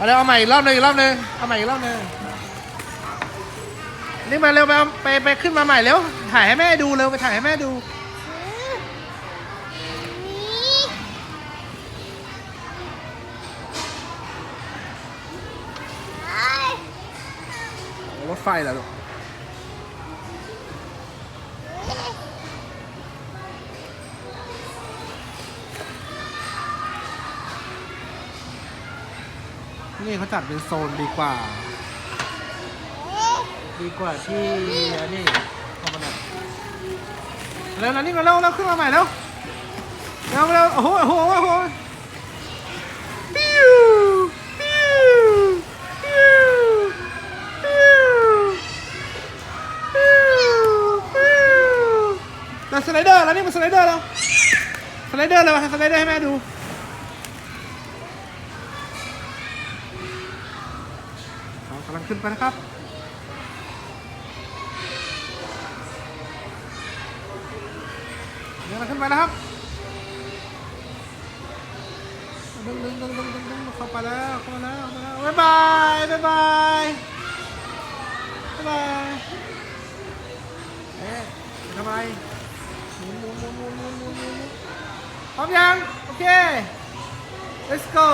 เอาเลยเอาใหม่อีกรอบหนึงอีกรอบหนึงเอาใหม่อีกรอบหนึงนี่มาเร็วไปเอาไปไปขึ้นมาใหม่เร็วถ่ายให้แม่ดูเร็วไปถ่ายให้แม่ดู นี่รถไฟเหรอลูก นี่เขาจัดเป็นโซนดีกว่า ดีกว่าที่อันนี่ทำมันอะเร็วนี่มาเร็วเร็วขึ้นมาใหม่เร็วเร็วเร็วโอ้โหโอ้โหโอ้โหปิ้วปิ้วปิ้วปิ้วปิ้วปิ้วแล้วสไลเดอร์แล้วนี่มันสไลเดอร์แล้วสไลเดอร์เลยมาสไลเดอร์ให้แม่ดูำลังขึ้นไปนะครับกำลังขึ้นไปนะครับดึงดึงดึงดึงดึงดึงเข้าไปแล้วเข้ามาแล้วมาแล้วบ๊ายบายบ๊ายบายบ๊ายบายเอ๊ะทำไมหมุนหมุนหมุนหมุนหมุนหมุนพร้อมยังโอเค let's go